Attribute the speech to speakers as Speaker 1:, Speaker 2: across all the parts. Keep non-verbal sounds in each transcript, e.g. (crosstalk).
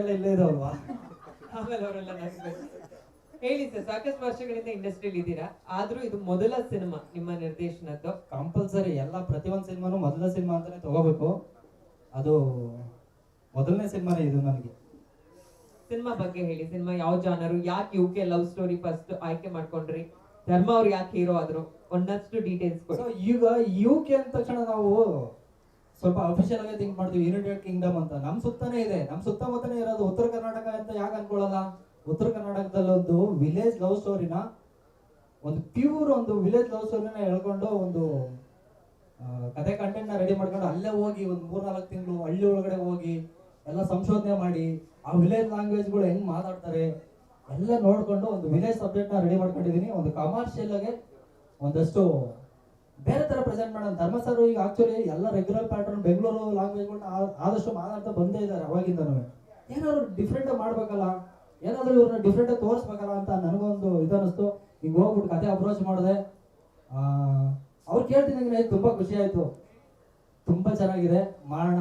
Speaker 1: ಎಲ್ಲ ಇಲ್ಲೇ ಇದಾವಲ್ವಾ
Speaker 2: ಆಮೇಲೆ ಅವರೆಲ್ಲ ಹೇಳಿ ಸರ್ ಸಾಕಷ್ಟು ವರ್ಷಗಳಿಂದ ಇಂಡಸ್ಟ್ರಿಯಲ್ಲಿ ಇದ್ದೀರಾ? ಆದ್ರೂ ಇದು ಮೊದಲ ಸಿನಿಮಾ ನಿಮ್ಮ ನಿರ್ದೇಶನದ್ದು.
Speaker 1: ಕಂಪಲ್ಸರಿ ಎಲ್ಲ ಪ್ರತಿಯೊಂದು ಸಿನಿಮಾನು ಮೊದಲ ಸಿನಿಮಾ ಅಂತಾನೆ ತಗೋಬೇಕು. ಅದು ಮೊದಲನೇ ಸಿನಿಮಾನೇ ಇದು ನನಗೆ.
Speaker 2: ಸಿನಿಮಾ ಬಗ್ಗೆ ಹೇಳಿ ಸಿನಿಮಾ ಯಾವ ಜಾನರು ಯಾಕೆ U K love story first ಆಯ್ಕೆ ಮಾಡ್ಕೊಂಡ್ರಿ? ಧರ್ಮ ಅವ್ರು ಯಾಕೆ ಹೀರೋ ಆದ್ರು? ಒಂದಷ್ಟು ಡೀಟೇಲ್ಸ್
Speaker 1: ಸೊ ಈಗ ಯು ಕೆ ಅಂದ ತಕ್ಷಣ ನಾವು ಸ್ವಲ್ಪ ಅಫಿಷಿಯಲ್ ಆಗಿ ಥಿಂಕ್ ಮಾಡ್ತೀವಿ. ಯುನೈಟೆಡ್ ಕಿಂಗ್ಡಮ್ ಅಂತ. ನಮ್ಮ ಸುತ್ತನೇ ಇದೆ. ನಮ್ಮ ಸುತ್ತಮುತ್ತನೇ ಇರೋದು ಉತ್ತರ ಕರ್ನಾಟಕ ಅಂತ ಯಾಕೆ ಅನ್ಕೊಳ್ಳಲ್ಲ? ಉತ್ತರ ಕರ್ನಾಟಕದಲ್ಲಿ ಒಂದು ವಿಲೇಜ್ ಲವ್ ಸ್ಟೋರಿನ ಒಂದು ಪ್ಯೂರ್ ಒಂದು ವಿಲೇಜ್ ಲವ್ ಸ್ಟೋರಿನ ಹೇಳ್ಕೊಂಡು ಒಂದು ಕತೆ ಕಂಟೆಂಟ್ ರೆಡಿ ಮಾಡ್ಕೊಂಡು ಅಲ್ಲೇ ಹೋಗಿ ಒಂದು ಮೂರ್ನಾಲ್ಕು ತಿಂಗಳು ಹಳ್ಳಿ ಒಳಗಡೆ ಹೋಗಿ ಎಲ್ಲ ಸಂಶೋಧನೆ ಮಾಡಿ, ಆ ವಿಲೇಜ್ ಲ್ಯಾಂಗ್ವೇಜ್ಗಳು ಹೆಂಗ್ ಮಾತಾಡ್ತಾರೆ ಎಲ್ಲ ನೋಡ್ಕೊಂಡು ಒಂದು ವಿಲೇಜ್ ಸಬ್ಜೆಕ್ಟ್ ರೆಡಿ ಮಾಡ್ಕೊಂಡಿದ್ದೀನಿ ಒಂದು ಕಮರ್ಷಿಯಲ್ ಆಗಿ ಒಂದಷ್ಟು ಬೇರೆ ತರ ಪ್ರೆಸೆಂಟ್ ಮಾಡೋಣ. ಧರ್ಮ ಸರ್ ಈಗ ಆಕ್ಚುಲಿ ಎಲ್ಲ ರೆಗ್ಯುಲರ್ ಪ್ಯಾಟರ್ನ್ ಬೆಂಗಳೂರು ಲ್ಯಾಂಗ್ವೇಜ್ಗಳನ್ನ ಆದಷ್ಟು ಮಾತಾಡ್ತಾ ಬಂದೇ ಇದ್ದಾರೆ ಅವಾಗಿಂದನೂ. ಏನಾದ್ರು ಡಿಫ್ರೆಂಟ್ ಮಾಡ್ಬೇಕಲ್ಲ? ಏನಾದರೂ ಇವ್ರನ್ನ ಡಿಫ್ರೆಂಟಾಗಿ ತೋರಿಸ್ಬೇಕಲ್ಲ ಅಂತ ನನಗೊಂದು ಇದನ್ನಿಸ್ತು ಈಗ ಹೋಗ್ಬಿಟ್ಟು ಕತೆ ಅಪ್ರೋಚ್ ಮಾಡಿದೆ. ಅವ್ರು ಕೇಳ್ತಿದ್ದಂಗೆ ತುಂಬಾ ಖುಷಿ ಆಯ್ತು. ತುಂಬಾ ಚೆನ್ನಾಗಿದೆ. ಮಾಡೋಣ.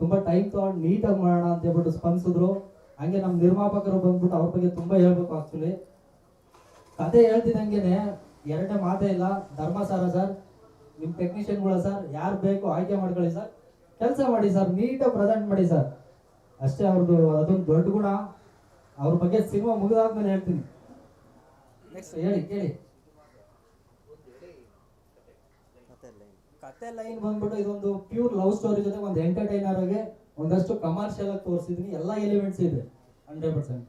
Speaker 1: ತುಂಬಾ ಟೈಮ್ ತಗೊಂಡು ನೀಟಾಗಿ ಮಾಡೋಣ ಅಂತ ಹೇಳ್ಬಿಟ್ಟು ಸ್ಪಂದಿಸಿದ್ರು. ಹಂಗೆ ನಮ್ಮ ನಿರ್ಮಾಪಕರು ಬಂದ್ಬಿಟ್ಟು ಅವ್ರ ಬಗ್ಗೆ ತುಂಬಾ ಹೇಳ್ಬೇಕು ಆಕ್ಚುಲಿ ಕತೆ ಹೇಳ್ತಿದ್ದಂಗೆನೆ ಎರಡನೇ ಮಾತೇ ಇಲ್ಲ. ಧರ್ಮ ಸಾರ ಸರ್ ನಿಮ್ ಟೆಕ್ನಿಷಿಯನ್ಗಳ ಸರ್ ಯಾರು ಬೇಕು ಆಯ್ಕೆ ಮಾಡ್ಕೊಳ್ಳಿ ಸರ್ ಕೆಲಸ ಮಾಡಿ ಸರ್ ನೀಟಾಗಿ ಪ್ರೆಸೆಂಟ್ ಮಾಡಿ ಸರ್ ಅಷ್ಟೇ ಅವ್ರದ್ದು ಅದೊಂದು ದೊಡ್ಡ ಗುಣ. ಅವ್ರ ಬಗ್ಗೆ ಸಿನಿಮಾ ಮುಗಿದಾದ್ಮೇಲೆ ಹೇಳ್ತೀನಿ. ನೆಕ್ಸ್ಟ್ ಹೇಳಿ, ಕೇಳಿ. ಕತೆ ಲೈನ್ ಬಂದ್ಬಿಟ್ಟು ಇದೊಂದು ಪ್ಯೂರ್ ಲವ್ ಸ್ಟೋರಿ ಜೊತೆ ಒಂದು ಎಂಟರ್ಟೈನರ್ ಆಗಿ ಒಂದಷ್ಟು ಕಮರ್ಷಿಯಲ್ ಆಗಿ ತೋರಿಸಿದೀನಿ. ಎಲ್ಲ ಎಲಿಮೆಂಟ್ಸ್ ಇದೆ hundred percent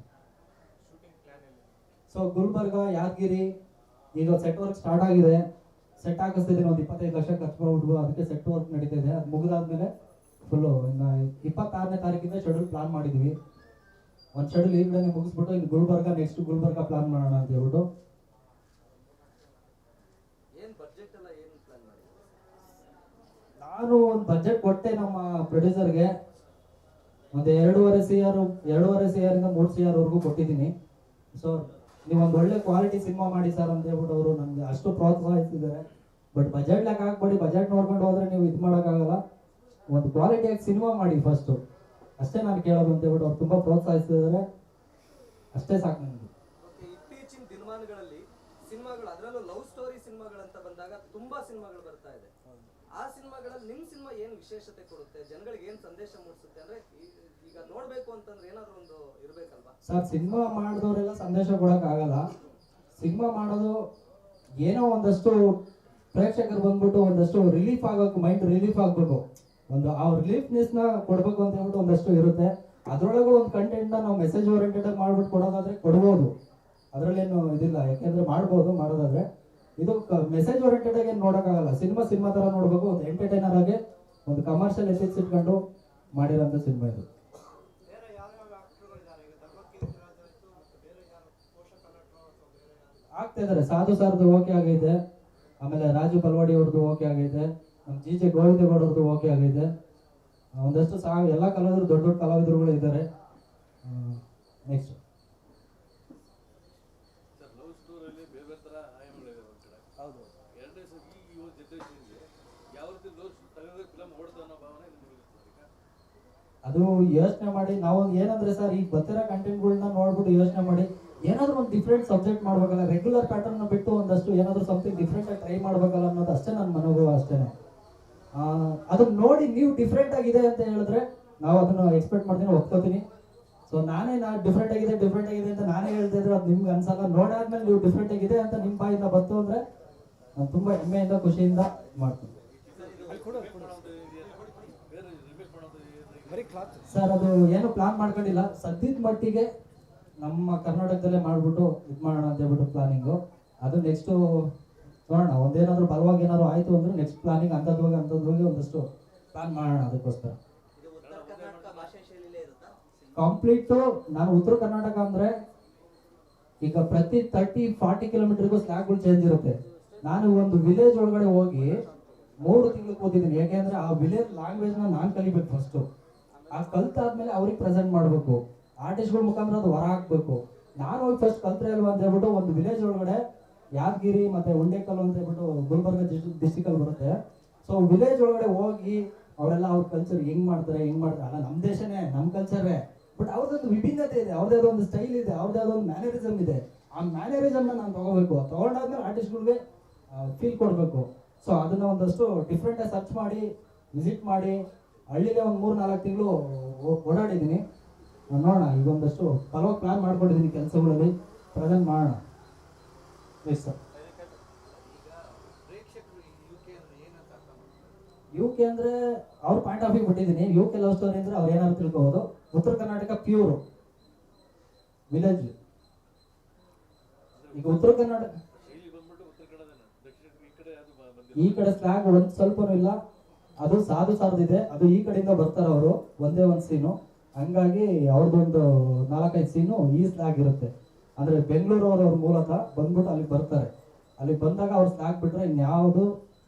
Speaker 1: so Gulbarga, Yadagiri, ಈಗ ಸೆಟ್ ವರ್ಕ್ ಸ್ಟಾರ್ಟ್ ಆಗಿದೆ. ಸೆಟ್ ಹಾಕಿಸ್ತಿದ್ದೀನಿ ಒಂದು ಇಪ್ಪತ್ತೈದು ಲಕ್ಷ ಖರ್ಚು ಮಾಡ್ಬಿಟ್ಟು ಅದಕ್ಕೆ ಸೆಟ್ ವರ್ಕ್ ನಡೀತಾ ಇದೆ. ಅದು ಮುಗಿದಾದ್ಮೇಲೆ ಫುಲ್ಲು ಇನ್ನು ಇಪ್ಪತ್ತಾರನೇ ತಾರೀಕಿಂದ ಶೆಡ್ಯೂಲ್ ಪ್ಲಾನ್ ಮಾಡಿದ್ವಿ. ಒಂದು ಶೆಡ್ಯೂಲ್ ಈ ಕಡೆ ಮುಗಿಸ್ಬಿಟ್ಟು ಇನ್ನು ಗುಲ್ಬರ್ಗ ನೆಕ್ಸ್ಟ್ ಗುಲ್ಬರ್ಗ ಪ್ಲಾನ್ ಮಾಡೋಣ ಅಂತ ಹೇಳ್ಬಿಟ್ಟು. ನಾನು ಒಂದು ಬಜೆಟ್ ಕೊಟ್ಟೆ ನಮ್ಮ ಪ್ರೊಡ್ಯೂಸರ್ಗೆ ಒಂದು ಎರಡೂವರೆ ಸಿ ಆರ್ ಎರಡೂವರೆ ಸಿ ಆರ್ ಇಂದ ಮೂರು ಸಿ ಆರ್ ವರೆಗೂ ಕೊಟ್ಟಿದ್ದೀನಿ. ಸೊ ನೀವು ಒಂದು ಒಳ್ಳೆ ಕ್ವಾಲಿಟಿ ಸಿನಿಮಾ ಮಾಡಿ ಸರ್ ಅಂತ ಹೇಳ್ಬಿಟ್ಟು ಅವರು ನನಗೆ ಅಷ್ಟು ಪ್ರೋತ್ಸಾಹಿಸ್ತಿದ್ದಾರೆ ಬಟ್ ಬಜೆಟ್ ಲೆಕ್ಕ ಹಾಕ್ಬೇಡಿ ಬಜೆಟ್ ನೋಡ್ಕೊಂಡು ಹೋದ್ರೆ ನೀವು ಇದು ಮಾಡೋಕ್ಕಾಗಲ್ಲ. ಒಂದು ಕ್ವಾಲಿಟಿಯಾಗಿ ಸಿನಿಮಾ ಮಾಡಿ ಫಸ್ಟು ಅಷ್ಟೇ ನಾನು ಕೇಳೋದು ಅಂತ ಹೇಳ್ಬಿಟ್ಟು ಅವ್ರು ತುಂಬ ಪ್ರೋತ್ಸಾಹಿಸ್ತಿದ್ದಾರೆ ಅಷ್ಟೇ ಸಾಕು ನನಗೆ
Speaker 3: ಇತ್ತೀಚಿನ ದಿನಮಾನಗಳಲ್ಲಿ ಸಿನಿಮಾಗಳು, ಅದರಲ್ಲೂ ಲವ್ ಸ್ಟೋರಿ ಸಿನಿಮಾಗಳಂತ ಬಂದಾಗ ತುಂಬಾ ಸಿನಿಮಾಗಳು ಬರ್ತಾ ಇದೆ. ಆ ಸಿನಿಮಾಗಳಲ್ಲಿ ನಿಮ್ ಸಿನಿಮಾ ಏನ್ ವಿಶೇಷತೆ ಕೊಡುತ್ತೆ? ಜನಗಳಿಗೆ ಏನ್ ಸಂದೇಶ ಮೂಡಿಸುತ್ತೆ ಅಂದ್ರೆ
Speaker 1: ಸರ್, ಸಿನಿಮಾ ಮಾಡಿದವರೆಲ್ಲ ಸಂದೇಶ ಕೊಡೋಕ್ಕಾಗಲ್ಲ ಸಿನಿಮಾ ಮಾಡೋದು ಏನೋ ಒಂದಷ್ಟು ಪ್ರೇಕ್ಷಕರು ಬಂದ್ಬಿಟ್ಟು ಒಂದಷ್ಟು ರಿಲೀಫ್ ಆಗೋಕೆ ಮೈಂಡ್ ರಿಲೀಫ್ ಆಗಬೇಕು ಒಂದು ಆ ರಿಲೀಫ್ನೆಸ್ನ ಕೊಡಬೇಕು ಅಂತ ಹೇಳ್ಬಿಟ್ಟು ಒಂದಷ್ಟು ಇರುತ್ತೆ. ಅದ್ರೊಳಗೂ ಒಂದು ಕಂಟೆಂಟ್ನ ನಾವು ಮೆಸೇಜ್ ಓರಿಯೆಂಟೆಡ್ ಆಗಿ ಮಾಡ್ಬಿಟ್ಟು ಕೊಡೋದಾದ್ರೆ ಕೊಡ್ಬೋದು. ಅದರಲ್ಲೇನು ಇದಿಲ್ಲ. ಯಾಕೆಂದ್ರೆ ಮಾಡ್ಬೋದು, ಮಾಡೋದಾದ್ರೆ. ಇದು ಮೆಸೇಜ್ ಓರಿಯೆಂಟೆಡ್ ಆಗಿ ಏನು ನೋಡೋಕ್ಕಾಗಲ್ಲ ಸಿನಿಮಾ ಸಿನಿಮಾ ಥರ ನೋಡಬೇಕು. ಒಂದು ಎಂಟರ್ಟೈನರ್ ಆಗಿ ಒಂದು ಕಮರ್ಷಿಯಲ್ ಎಥಿಕ್ಸ್ ಇಟ್ಕೊಂಡು ಮಾಡಿರೋಂಥ ಸಿನಿಮಾ ಇದು. ಆಗ್ತಾ ಇದಾರೆ ಸಾಧು ಸರ್ದು ಓಕೆ ಆಗೈತೆ. ಆಮೇಲೆ ರಾಜು ಪಲ್ವಾಡಿ ಅವ್ರದ್ದು ಓಕೆ ಆಗೈತೆ. ನಮ್ಮ ಜಿ ಜೆ ಗೋವಿಂದಗೌಡರದ್ದು ಓಕೆ ಆಗೈತೆ. ಒಂದಷ್ಟು ಸಾ ಎಲ್ಲ ಕಲಾವಿದರು ದೊಡ್ಡ ದೊಡ್ಡ ಕಲಾವಿದರುಗಳು ಇದ್ದಾರೆ. ನೆಕ್ಸ್ಟ್ ಅದು ಯೋಚನೆ ಮಾಡಿ ನಾವು ಏನಂದ್ರೆ ಸರ್ ಈಗ ಬರ್ತಿರೋ ಕಂಟೆಂಟ್ಗಳನ್ನ ನೋಡ್ಬಿಟ್ಟು ಯೋಚನೆ ಮಾಡಿ ಏನಾದ್ರೂ ಒಂದು ಡಿಫ್ರೆಂಟ್ ಸಬ್ಜೆಕ್ಟ್ ಮಾಡ್ಬೇಕಲ್ಲ ರೆಗ್ಯುಲರ್ ಪ್ಯಾಟರ್ನ್ ಬಿಟ್ಟು ಒಂದಷ್ಟು ಏನಾದರೂ ಸಮಥಿಂಗ್ ಡಿಫ್ರೆಂಟ್ ಆಗಿ ಟ್ರೈ ಮಾಡ್ಬೇಕಲ್ಲ ಅನ್ನೋದು ಅಷ್ಟೇ ನನ್ನ ಮನೋಭಾವ ಅಷ್ಟೇ. ಅದನ್ನ ನೋಡಿ ನೀವು ಡಿಫ್ರೆಂಟ್ ಆಗಿದೆ ಅಂತ ಹೇಳಿದ್ರೆ ನಾವು ಅದನ್ನ ಎಕ್ಸ್ಪೆಕ್ಟ್ ಮಾಡ್ತೀನಿ ಒಪ್ಕೋತೀನಿ. ಸೊ ನಾನೇ ನಾ ಡಿಫ್ರೆಂಟ್ ಆಗಿದೆ ಡಿಫ್ರೆಂಟ್ ಆಗಿದೆ ಅಂತ ನಾನೇ ಹೇಳ್ತಾ ಇದ್ರೆ ಅದು ನಿಮ್ಗೆ ಅನ್ಸಲ್ಲ. ನೋಡಾದ್ಮೇಲೆ ನೀವು ಡಿಫ್ರೆಂಟ್ ಆಗಿದೆ ಅಂತ ನಿಮ್ಮ ಬಾಯಿಂದ ಬಂತು ಅಂದ್ರೆ ನಾನು ತುಂಬಾ ಹೆಮ್ಮೆಯಿಂದ ಖುಷಿಯಿಂದ ಮಾಡ್ತೀನಿ. ಸರ್ ಅದು ಏನು ಪ್ಲಾನ್ ಮಾಡ್ಕೊಂಡಿಲ್ಲ. ಸದ್ಯದ ಮಟ್ಟಿಗೆ ನಮ್ಮ ಕರ್ನಾಟಕದಲ್ಲೇ ಮಾಡ್ಬಿಟ್ಟು ಇದು ಮಾಡೋಣ ಅಂತ ಹೇಳ್ಬಿಟ್ಟು ಪ್ಲಾನಿಂಗು ಅದು ನೆಕ್ಸ್ಟು ನೋಡೋಣ, ಒಂದೇನಾದರೂ ಬಲವಾಗಿ ಏನಾದ್ರು ಆಯ್ತು ಅಂದ್ರೆ ನೆಕ್ಸ್ಟ್ ಪ್ಲಾನಿಂಗ್ ಅಂಥದ್ದು ಹೋಗಿ ಅಂಥದ್ದು ಹೋಗಿ ಒಂದಷ್ಟು ಪ್ಲಾನ್ ಮಾಡೋಣ ಅದಕ್ಕೋಸ್ಕರ. ಕಂಪ್ಲೀಟು ನಾನು ಉತ್ತರ ಕರ್ನಾಟಕ ಅಂದ್ರೆ ಈಗ ಪ್ರತಿ ತರ್ಟಿ ಫಾರ್ಟಿ ಕಿಲೋಮೀಟರ್ಗೂ ಸ್ಲ್ಯಾಗ್ಗಳು ಚೇಂಜ್ ಇರುತ್ತೆ. ನಾನು ಒಂದು ವಿಲೇಜ್ ಒಳಗಡೆ ಹೋಗಿ ಮೂರು ತಿಂಗಳು ಕೂತಿದ್ದೀನಿ. ಯಾಕೆಂದ್ರೆ ಆ ವಿಲೇಜ್ ಲ್ಯಾಂಗ್ವೇಜ್ನ ನಾನು ಕಲಿಬೇಕು ಫಸ್ಟು ಆ ಕಲ್ತಾದ್ಮೇಲೆ ಅವ್ರಿಗೆ ಪ್ರೆಸೆಂಟ್ ಮಾಡಬೇಕು. ಆರ್ಟಿಸ್ಟ್ಗಳ ಮುಖಾಂತರ ಅದು ಹೊರ ಹಾಕ್ಬೇಕು. ನಾನು ಹೋಗಿ ಫಸ್ಟ್ ಕಲ್ತ್ರೆ ಅಲ್ವಾ ಅಂತ ಹೇಳ್ಬಿಟ್ಟು ಒಂದು ವಿಲೇಜ್ ಒಳಗಡೆ ಯಾದಗಿರಿ ಮತ್ತೆ ಉಂಡೇಕಲ್ ಅಂತ ಹೇಳ್ಬಿಟ್ಟು ಗುಲ್ಬರ್ಗ ಡಿಸ್ಟಿಕ್ ಅಲ್ಲಿ ಬರುತ್ತೆ. ಸೊ ವಿಲೇಜ್ ಒಳಗಡೆ ಹೋಗಿ ಅವರೆಲ್ಲ ಅವ್ರ ಕಲ್ಚರ್ ಹೆಂಗ್ ಮಾಡ್ತಾರೆ ಹೆಂಗ್ ಮಾಡ್ತಾರೆ? ಅಲ್ಲ ನಮ್ಮ ದೇಶನೇ ನಮ್ಮ ಕಲ್ಚರೇ ಬಟ್ ಅವ್ರದ್ದೊಂದು ವಿಭಿನ್ನತೆ ಇದೆ ಅವ್ರದ್ದು ಒಂದು ಸ್ಟೈಲ್ ಇದೆ ಅವ್ರದ್ದು ಒಂದು ಮ್ಯಾನರಿಸಮ್ ಇದೆ. ಆ ಮ್ಯಾನರಿಸಮ್ ನಾನು ತಗೋಬೇಕು. ತಗೊಂಡಾದ್ಮೇಲೆ ಆರ್ಟಿಸ್ಟ್ಗಳಿಗೆ ಫೀಲ್ ಕೊಡಬೇಕು. ಸೊ ಅದನ್ನ ಒಂದಷ್ಟು ಡಿಫ್ರೆಂಟಾಗಿ ಸರ್ಚ್ ಮಾಡಿ ವಿಸಿಟ್ ಮಾಡಿ, ಹಳ್ಳಿಲೇ ಒಂದು ಮೂರು ನಾಲ್ಕು ತಿಂಗಳು ಓಡಾಡಿದ್ದೀನಿ ನೋಡೋಣ, ಈಗ ಒಂದಷ್ಟು ಹಲವು ಪ್ಲಾನ್ ಮಾಡ್ಕೊಂಡಿದ್ದೀನಿ ಕೆಲಸಗಳಲ್ಲಿ. ಪ್ರೆಸೆಂಟ್ ಮಾಡೋಣ. ಎಸ್ ಸರ್
Speaker 3: ಯು ಕೆ ಅಂದ್ರೆ
Speaker 1: ಅವ್ರ ಪಾಯಿಂಟ್ ಆಫ್ ವ್ಯೂ ಬಿಟ್ಟಿದ್ದೀನಿ. ಯು ಕೆ ಲವ್ ಸ್ಟೋರಿ ಅಂದ್ರೆ ಅವ್ರು ಏನಾದ್ರು ತಿಳ್ಕೋಬೋದು. ಉತ್ತರ ಕರ್ನಾಟಕ ಪ್ಯೂರ್ ವಿಲೇಜ್ ಈಗ ಉತ್ತರ ಕರ್ನಾಟಕ
Speaker 4: ಈ ಕಡೆ
Speaker 1: ಸ್ಲ್ಯಾಗ್ ಒಂದ್ ಸ್ವಲ್ಪನೂ ಇಲ್ಲ. ಅದು ಸಾಧು ಸಾರದಿದೆ. ಅದು ಈ ಕಡೆಯಿಂದ ಬರ್ತಾರೆ ಅವರು ಒಂದೇ ಒಂದು ಸೀನು ಹಂಗಾಗಿ ಅವ್ರದ್ದೊಂದು ನಾಲ್ಕೈದು ಸೀನು ಈಸ್ ಆಗಿರುತ್ತೆ. ಇರುತ್ತೆ ಅಂದ್ರೆ ಬೆಂಗಳೂರು ಅವ್ರ ಮೂಲತಃ ಬಂದ್ಬಿಟ್ಟು ಅಲ್ಲಿಗೆ ಬರ್ತಾರೆ. ಅಲ್ಲಿಗೆ ಬಂದಾಗ ಅವ್ರು ಸ್ಲ್ಯಾಕ್ ಬಿಟ್ರೆ ಇನ್ಯಾವುದು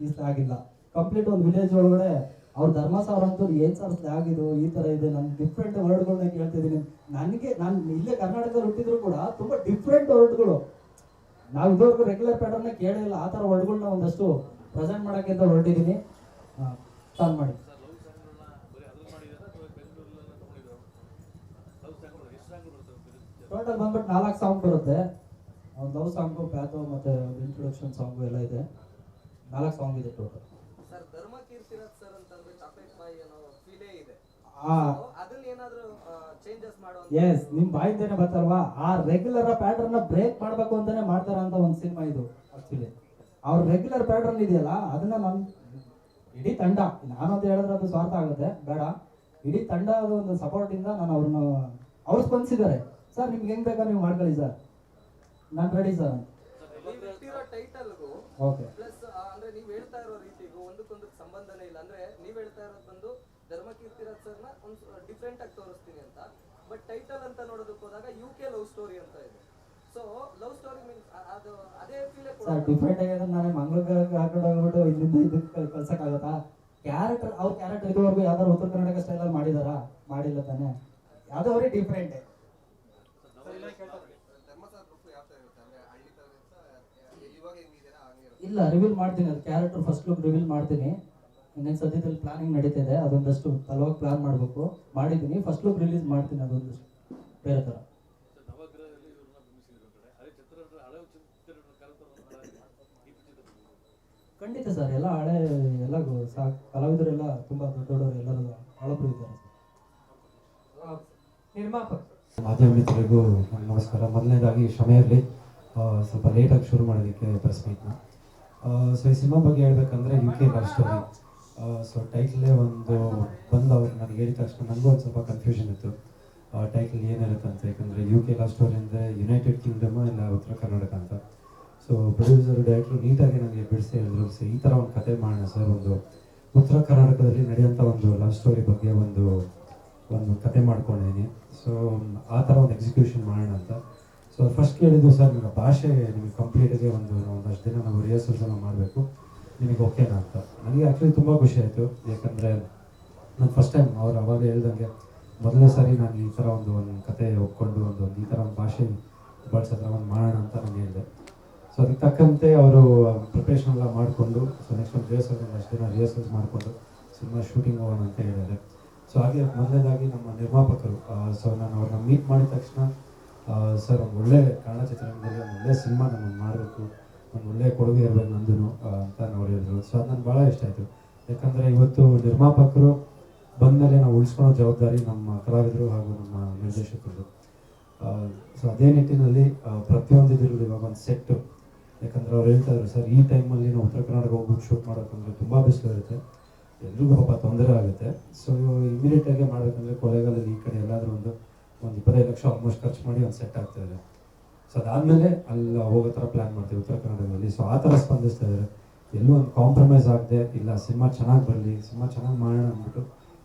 Speaker 1: ಈಸ್ ಆಗಿಲ್ಲ. ಕಂಪ್ಲೀಟ್ ಒಂದು ವಿಲೇಜ್ ಒಳಗಡೆ ಅವ್ರ ಧರ್ಮಸಾರ ಅಂತೂ ಏನು ಸರ್ ಸ್ಲ್ಯಾಗ್ ಇದು, ಈ ತರ ಇದೆ, ನಾನು ಡಿಫ್ರೆಂಟ್ ವರ್ಡ್ಗಳನ್ನ ಕೇಳ್ತಿದ್ದೀನಿ. ನನಗೆ, ನಾನು ಇಲ್ಲೇ ಕರ್ನಾಟಕದಲ್ಲಿ ಹುಟ್ಟಿದ್ರು ಕೂಡ ತುಂಬಾ ಡಿಫ್ರೆಂಟ್ ವರ್ಡ್ಗಳು ನಾವು ಇದುವರೆಗೂ ರೆಗ್ಯುಲರ್ ಪ್ಯಾಟರ್ನ್ ಕೇಳಿಲ್ಲ ಆ ಥರ ವರ್ಡ್ಗಳನ್ನ ಒಂದಷ್ಟು ಪ್ರೆಸೆಂಟ್ ಮಾಡೋಕ್ಕೆ ಅಂತ ಹೊರಟಿದ್ದೀನಿ ಸ್ಟಾರ್ಟ್ ಮಾಡಿ
Speaker 4: ಸರ್ ಲವ್ ಸಾಂಗ್ಗಳನ್ನ ಬರೀ ಅದ್ರಲ್ಲಿ ಮಾಡಿದಾರ ಅಥವಾ ಬೆಂಗಳೂರಲ್ಲ ತಗೊಂಡಿದ್ರು ಲವ್ ಸಾಂಗ್ಗಳು ಎಷ್ಟು ಸಾಂಗ್ಗಳು ಬರ್ತವೆ
Speaker 1: ಟೋಟಲ್ ಬಂದ್ಬಿಟ್ಟು ನಾಲ್ಕು ಸಾಂಗ್ ಬರುತ್ತೆ. ಒಂದು ಲವ್ ಸಾಂಗು ಪ್ಯಾಥೋ ಮತ್ತು ಇಂಟ್ರೊಡಕ್ಷನ್ ಸಾಂಗು ಎಲ್ಲ ಇದೆ. ನಾಲ್ಕು ಸಾಂಗ್ ಇದೆ ಟೋಟಲ್
Speaker 3: ಸರ್ ಧರ್ಮ ಕೀರ್ತಿರಾಜ್ ಸರ್ ಅಂತಂದ್ರೆ ಚಾಕ್ಲೇಟ್ ಬಾಯಿ ಅನ್ನೋ ಫೀಲೇ ಇದೆ.
Speaker 1: ಎಸ್ ನಿಮ್ ಬಾಯಿಂದೇನೆ ಬರ್ತಾರಲ್ವಾ ಆ ರೆಗ್ಯುಲರ್ ಪ್ಯಾಟರ್ನ್ ಬ್ರೇಕ್ ಮಾಡ್ಬೇಕು ಅಂತಾನೆ ಮಾಡ್ತಾರ ಅಂತ ಒಂದು ಸಿನಿಮಾ ಇದು ಆಕ್ಚುಲಿ ಅವ್ರ ರೆಗ್ಯುಲರ್ ಪ್ಯಾಟರ್ನ್ ಇದೆಯಲ್ಲ ಅದನ್ನ ನನ್ ಇಡೀ ತಂಡ ಅಂತ ಹೇಳಿದ್ರೆ ಅದು ಸ್ವಾರ್ಥ ಆಗುತ್ತೆ ಬೇಡ. ಇಡೀ ತಂಡ ಒಂದು ಸಪೋರ್ಟ್ ಇಂದ ನಾನು ಅವ್ರನ್ನ ಅವ್ರು ಸ್ಪಂದಿಸಿದ್ದಾರೆ ಸರ್ ನಿಮ್ಗೆ ಹೆಂಗ್ ಬೇಕಾ ನೀವು ಮಾಡ್ಕೊಳ್ಳಿ ಸರ್. ನಾನು ರೆಡಿ ಸರ್. ಓಕೆ
Speaker 3: ಪ್ಲಸ್ ಅಂದ್ರೆ ನೀವ್ ಹೇಳ್ತಾ ಇರೋ ರೀತಿಗೂ ಒಂದಕ್ಕೊಂದಕ್ಕೆ ಸಂಬಂಧನೇ ಇಲ್ಲ. ಅಂದ್ರೆ ನೀವ್ ಹೇಳ್ತಾ ಇರೋದು ಬಂದು ಧರ್ಮ ಕೀರ್ತಿರಾಜ್ ಸರ್ನ ಒಂದು ಡಿಫ್ರೆಂಟ್ ಆಗಿ ತೋರಿಸ್ತೀನಿ ಅಂತ. ಬಟ್ ಟೈಟಲ್ ಅಂತ ನೋಡೋದಕ್ಕೆ ಹೋದಾಗ ಯು ಕೆ ಲವ್ ಸ್ಟೋರಿ ಅಂತ ಇದೆ. ಸೊ ಲವ್ ಸ್ಟೋರಿ ಮೀನ್ಸ್ ಅದು ಅದೇ ಫೀಲೇ
Speaker 1: ಸರ್ ಡಿಫ್ರೆಂಟ್ ಆಗಿದ್ರೆ ನಾನೇ ಮಂಗಳೂರಿಗೆ ಹಾಕೊಂಡು ಹೋಗ್ಬಿಟ್ಟು ಇಲ್ಲಿಂದ ಇದಕ್ಕೆ ಕಳ್ಸಕ್ಕಾಗತ್ತಾ? ಕ್ಯಾರೆಕ್ಟರ್ ಅವ್ರ ಕ್ಯಾರೆಕ್ಟರ್ ಇದುವರೆಗೂ ಯಾವ್ದಾದ್ರು ಉತ್ತರ ಕರ್ನಾಟಕ ಸ್ಟೈಲಲ್ಲಿ ಮಾಡಿದಾರಾ? ಮಾಡಿಲ್ಲ ತಾನೇ. ಡಿಫ್ರೆಂಟ್
Speaker 5: ಇವಾಗ ಹೆಂಗಿದ್ದೀರಾ ಹಂಗಿರುತ್ತೆ
Speaker 1: ಇಲ್ಲ ರಿವೀಲ್ ಮಾಡ್ತೀನಿ. ಅದು ಕ್ಯಾರೆಕ್ಟರ್ ಫಸ್ಟ್ ಲುಕ್ ರಿವೀಲ್ ಮಾಡ್ತೀನಿ. ಇನ್ನೇನು ಸದ್ಯದಲ್ಲಿ ಪ್ಲಾನಿಂಗ್ ನಡೀತಿದೆ, ಅದೊಂದಷ್ಟು ತಲವಾಗಿ ಪ್ಲಾನ್ ಮಾಡಬೇಕು. ಮಾಡಿದ್ದೀನಿ. ಫಸ್ಟ್ ಲುಕ್ ರಿಲೀಸ್ ಮಾಡ್ತೀನಿ ಅದೊಂದಷ್ಟು. ಬೇರೆ ಥರ.
Speaker 4: ಅದೇ
Speaker 1: ಖಂಡಿತ ಸರ್, ಎಲ್ಲ ಹಳೆ, ಎಲ್ಲ ಕಲಾವಿದರೆಲ್ಲ ತುಂಬ ದೊಡ್ಡ ದೊಡ್ಡವರು, ಎಲ್ಲರೂ ಹಳಬ್ರು ಇದ್ದಾರೆ
Speaker 6: ಮಾಧ್ಯಮ ಮಿತ್ರರಿಗೂ ನಮಸ್ಕಾರ. ಮೊದಲನೇದಾಗಿ ಕ್ಷಮೆ ಸ್ವಲ್ಪ ಲೇಟಾಗಿ ಶುರು ಮಾಡೋದಕ್ಕೆ ಪ್ರೆಸ್ ಮೀಟ್ನ ಸೊ ಈ ಸಿನಿಮಾ ಬಗ್ಗೆ ಹೇಳ್ಬೇಕಂದ್ರೆ U K love story so ಟೈಟ್ಲೇ ಒಂದು ಬಂದು ಅವ್ರು ನನಗೆ ಹೇಳಿದ ತಕ್ಷಣ ನನಗೂ ಒಂದು ಸ್ವಲ್ಪ ಕನ್ಫ್ಯೂಷನ್ ಇತ್ತು. ಟೈಟ್ಲ್ ಏನಿರುತ್ತೆ ಅಂತ. ಯಾಕಂದರೆ ಯು ಕೆ ಲವ್ ಸ್ಟೋರಿ ಅಂದರೆ ಯುನೈಟೆಡ್ ಕಿಂಗ್ಡಮ್ ಇಲ್ಲ ಉತ್ತರ ಕರ್ನಾಟಕ ಅಂತ. ಸೊ ಪ್ರೊಡ್ಯೂಸರ್ ಡೈರೆಕ್ಟ್ರು ನೀಟಾಗಿ ನನಗೆ ಬಿಡಿಸಿ ಹೇಳಿದ್ರು. ಸೊ ಈ ಥರ ಒಂದು ಕತೆ ಮಾಡೋಣ ಸರ್. ಒಂದು ಉತ್ತರ ಕರ್ನಾಟಕದಲ್ಲಿ ನಡೆಯುವಂಥ ಒಂದು ಲವ್ ಸ್ಟೋರಿ ಬಗ್ಗೆ ಒಂದು ಒಂದು ಕತೆ ಮಾಡ್ಕೊಂಡಿದ್ದೀನಿ. ಸೊ ಆ ಥರ ಒಂದು ಎಕ್ಸಿಕ್ಯೂಷನ್ ಮಾಡೋಣ ಅಂತ. ಸೊ ಫಸ್ಟ್ ಕೇಳಿದ್ದು ಸರ್, ನಿಮ್ಮ ಭಾಷೆ ನಿಮಗೆ ಕಂಪ್ಲೀಟಾಗಿ ಒಂದು ಒಂದಷ್ಟು ದಿನ ನಾವು ರಿಹರ್ಸಲ್ಸ್ ಮಾಡಬೇಕು. ನಿಮಗೆ ಓಕೆನಾ ಅಂತ. ನನಗೆ ಆ್ಯಕ್ಚುಲಿ ತುಂಬ ಖುಷಿ ಆಯಿತು. ಯಾಕಂದರೆ ನಾನು ಫಸ್ಟ್ ಟೈಮ್ ಅವ್ರು ಅವಾಗ ಹೇಳ್ದಂಗೆ ಮೊದಲನೇ ಸಾರಿ ನಾನು ಈ ಥರ ಒಂದು ಒಂದು ಕತೆ ಒಪ್ಕೊಂಡು ಒಂದು ಈ ಥರ ಒಂದು ಭಾಷೆ ಬಳಸೋ ಥರ ಒಂದು ಮಾಡೋಣ ಅಂತ ನಾನು ಹೇಳಿದೆ. ಸೊ ಅದಕ್ಕೆ ತಕ್ಕಂತೆ ಅವರು ಪ್ರಿಪ್ರೇಷನ್ ಎಲ್ಲ ಮಾಡಿಕೊಂಡು ಸೊ ನೆಕ್ಸ್ಟ್ ಒಂದು ರಿಹರ್ಸಲ್ ಅಷ್ಟು ದಿನ ರಿಹರ್ಸಲ್ಸ್ ಮಾಡಿಕೊಂಡು, ಸಿನಿಮಾ ಶೂಟಿಂಗ್ ಹೋಗೋಣ ಅಂತ ಹೇಳಿದ್ದಾರೆ. ಸೊ ಹಾಗೆ ಮೊದಲನೇದಾಗಿ ನಮ್ಮ ನಿರ್ಮಾಪಕರು ಸೊ ನಾನು ಅವ್ರನ್ನ ಮೀಟ್ ಮಾಡಿದ ತಕ್ಷಣ ಸರ್ ಒಂದು ಒಳ್ಳೆ ಕನ್ನಡ ಚಿತ್ರರಂಗದಲ್ಲಿ ಒಂದು ಒಳ್ಳೆ ಸಿನಿಮಾ ನಾನು ಮಾಡಬೇಕು, ಒಂದು ಒಳ್ಳೆ ಕೊಡುಗೆ ಇರಬೇಕು ನಂದು ಅಂತ ಅವ್ರು ಹೇಳಿದ್ರು. ಸೊ ಅದು ನನಗೆ ಭಾಳ ಇಷ್ಟ ಆಯಿತು. ಯಾಕಂದರೆ ಇವತ್ತು ನಿರ್ಮಾಪಕರು ಬಂದಮೇಲೆ ನಾವು ಉಳಿಸ್ಕೊಳ್ಳೋ ಜವಾಬ್ದಾರಿ ನಮ್ಮ ಕಲಾವಿದರು ಹಾಗೂ ನಮ್ಮ ನಿರ್ದೇಶಕರು ಸೊ ಅದೇ ನಿಟ್ಟಿನಲ್ಲಿ ಪ್ರತಿಯೊಂದು ಇದ್ರಲ್ಲೂ ಇವಾಗ ಒಂದು ಸೆಟ್ಟು ಯಾಕಂದರೆ ಅವ್ರು ಹೇಳ್ತಾ ಇದ್ರು ಸರ್ ಈ ಟೈಮಲ್ಲಿ ನಾವು ಉತ್ತರ ಕರ್ನಾಟಕ ಹೋಗ್ಬಿಟ್ಟು ಶೂಟ್ ಮಾಡೋಕ್ಕಂದ್ರೆ ತುಂಬ ಬಿಸಿಲು ಇರುತ್ತೆ. ಎಲ್ರಿಗೂ ಪಾಪ ತೊಂದರೆ ಆಗುತ್ತೆ. ಸೊ ಇಮಿಡಿಯೇಟಾಗಿ ಮಾಡಬೇಕಂದ್ರೆ ಕೊಳೆಗಾಲದಲ್ಲಿ ಈ ಕಡೆ ಎಲ್ಲಾದರೂ ಒಂದು ಒಂದು ಇಪ್ಪತ್ತೈದು ಲಕ್ಷ ಆಲ್ಮೋಸ್ಟ್ ಖರ್ಚು ಮಾಡಿ ಒಂದು ಸೆಟ್ ಆಗ್ತಾ ಇದೆ. ಸೊ ಅದಾದಮೇಲೆ ಅಲ್ಲಿ ಹೋಗೋ ಥರ ಪ್ಲ್ಯಾನ್ ಮಾಡ್ತೀವಿ ಉತ್ತರ ಕನ್ನಡದಲ್ಲಿ. ಸೊ ಆ ಥರ ಸ್ಪಂದಿಸ್ತಾ ಇದ್ದಾರೆ. ಎಲ್ಲೂ ಒಂದು ಕಾಂಪ್ರಮೈಸ್ ಆಗದೆ, ಇಲ್ಲ ಸಿನಿಮಾ ಚೆನ್ನಾಗಿ ಬರಲಿ, ಸಿನಿಮಾ ಚೆನ್ನಾಗಿ ಮಾಡೋಣ ಅಂದ್ಬಿಟ್ಟು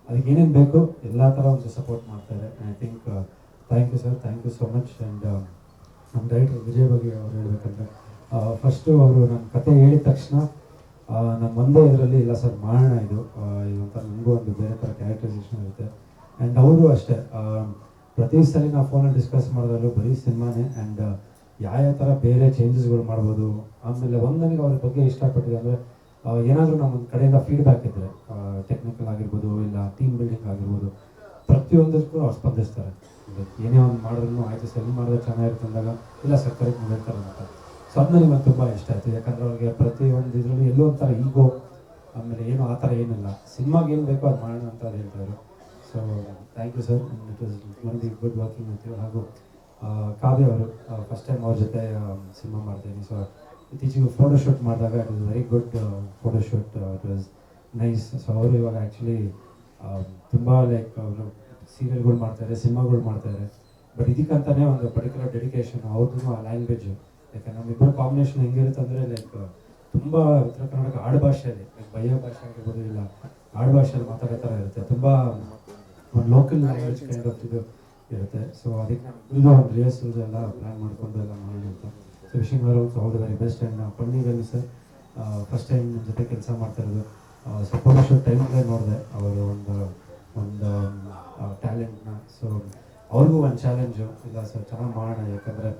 Speaker 6: ಅದಕ್ಕೆ ಏನೇನು ಬೇಕು ಎಲ್ಲ ಥರ ಒಂದು ಸಪೋರ್ಟ್ ಮಾಡ್ತಾರೆ I think thank you sir thank you so much and ನಮ್ಮ ಡೈರೆಕ್ಟರ್ ವಿಜಯ್ ಬಗ್ಗೆ ಅವ್ರು ಹೇಳಬೇಕಂದ್ರೆ ಫಸ್ಟು ಅವರು ನನ್ನ ಕತೆ ಹೇಳಿದ ತಕ್ಷಣ ನಾನು ಒಂದೇ ಇದರಲ್ಲಿ ಇಲ್ಲ ಸರ್ ಮಾಡೋಣ ಇದು. ಇದೊಂಥರ ನನಗೂ ಒಂದು ಬೇರೆ ಥರ ಕ್ಯಾರೆಕ್ಟರೈಸೇಷನ್ ಇರುತ್ತೆ. ಆ್ಯಂಡ್ ಅವರು ಅಷ್ಟೇ ಪ್ರತಿ ಸಲ ನಾವು ಫೋನಲ್ಲಿ ಡಿಸ್ಕಸ್ ಮಾಡೋದ್ರಲ್ಲೂ ಬರೀ ಸಿನಿಮಾನೇ ಆ್ಯಂಡ್ ಯಾವ ಥರ ಬೇರೆ ಚೇಂಜಸ್ಗಳು ಮಾಡ್ಬೋದು. ಆಮೇಲೆ ಒಂದು ನನಗೆ ಅವ್ರ ಬಗ್ಗೆ ಇಷ್ಟಪಟ್ಟಿದೆ ಅಂದರೆ ಏನಾದರೂ ನಮ್ಮ ಕಡೆಯಿಂದ ಫೀಡ್ಬ್ಯಾಕ್ ಇದ್ದರೆ ಟೆಕ್ನಿಕಲ್ ಆಗಿರ್ಬೋದು ಇಲ್ಲ ಟೀಮ್ ಬಿಲ್ಡಿಂಗ್ ಆಗಿರ್ಬೋದು, ಪ್ರತಿಯೊಂದಕ್ಕೂ ಅವ್ರು ಸ್ಪಂದಿಸ್ತಾರೆ. ಏನೇ ಒಂದು ಮಾಡಿದ್ರು ಆಯಿತು ಸರ್ ಮಾಡಿದ್ರೆ ಚೆನ್ನಾಗಿರುತ್ತೆ ಅಂದಾಗ, ಇಲ್ಲ ಸರ್, ಕರೆಕ್ಟ್ ಹೇಳ್ತಾರೆ ಅಂತ ಸೊ ನಂಗೆ ತುಂಬ ಇಷ್ಟ ಆಯಿತು. ಯಾಕಂದ್ರೆ ಅವ್ರಿಗೆ ಪ್ರತಿಯೊಂದು ಇದರಲ್ಲಿ ಎಲ್ಲೋ ಒಂಥರ ಈಗೋ ಆಮೇಲೆ ಏನು ಆ ಥರ ಏನಿಲ್ಲ. ಸಿನಿಮಾಗೆ ಏನು ಬೇಕೋ ಅದು ಮಾಡೋಣ ಅಂತ ಹೇಳ್ತಾರೆ so thank you sir it was one the good working you ಹಾಗೂ ಕಾವ್ಯ ಅವರು ಫಸ್ಟ್ ಟೈಮ್ ಅವ್ರ ಜೊತೆ ಸಿನಿಮಾ ಮಾಡ್ತೀನಿ ಸೊ ಇತ್ತೀಚೆಗೆ ಫೋಟೋಶೂಟ್ ಮಾಡಿದಾಗ it was very good photoshoot it was nice so ಅವರು ಇವಾಗ ಆ್ಯಕ್ಚುಲಿ ತುಂಬ ಲೈಕ್ ಅವರು ಸೀರಿಯಲ್ಗಳು ಮಾಡ್ತಾರೆ ಸಿನಿಮಾಗಳು ಮಾಡ್ತಾರೆ ಬಟ್ ಇದಕ್ಕಂತಲೇ ಒಂದು ಪರ್ಟಿಕ್ಯುಲರ್ ಡೆಡಿಕೇಶನ್ ಅವ್ರದ್ದು ಆ ಲ್ಯಾಂಗ್ವೇಜ್ ಯಾಕಂದ್ರೆ ನಮ್ಮಿಬ್ಬರ ಕಾಂಬಿನೇಷನ್ ಹೆಂಗಿರುತ್ತೆ ಅಂದರೆ ಲೈಕ್ ತುಂಬ ಉತ್ತರ ಕರ್ನಾಟಕ ಆಡು ಭಾಷೆಯಲ್ಲಿ ಲೈಕ್ ಬಯ್ಯ ಭಾಷೆ ಆಗಿರ್ಬೋದು ಇಲ್ಲ ಆಡು ಭಾಷೆಯಲ್ಲಿ ಮಾತಾಡೋ ಥರ ಇರುತ್ತೆ. ತುಂಬ ಒಂದು ಲೋಕಲ್ ಲ್ಯಾಂಗ್ವೇಜ್ ಕೈಂಡ್ ಆಫ್ ಇದು ಇರುತ್ತೆ. ಸೊ ಅದಕ್ಕೆ ಇದು ಒಂದು ರಿಹರ್ಸಲ್ಸ್ ಎಲ್ಲ ಪ್ಲ್ಯಾನ್ ಮಾಡ್ಕೊಂಡು ಎಲ್ಲ ಮಾಡೋಣ ಅಂತ ಸೊ ವಿಶಿಂಗ್ ಅವರು ಸೊ ಹೌದು ವೆರಿ ಬೆಸ್ಟ್ ಆ್ಯಂಡ್ ಪಣ್ಣೀರಲ್ಲಿ ಸರ್ ಫಸ್ಟ್ ಟೈಮ್ ನಿಮ್ಮ ಜೊತೆ ಕೆಲಸ ಮಾಡ್ತಾ ಇರೋದು. ಸೊ ಫೋಟೋಶೂಟ್ ಟೈಮಲ್ಲೇ ನೋಡಿದೆ ಅವರು ಒಂದು ಒಂದು ಟ್ಯಾಲೆಂಟ್ನ ಸೊ ಅವ್ರಿಗೂ ಒಂದು ಚಾಲೆಂಜು ಇಲ್ಲ ಸರ್ ಚೆನ್ನಾಗಿ ಮಾಡೋಣ. ಯಾಕಂದರೆ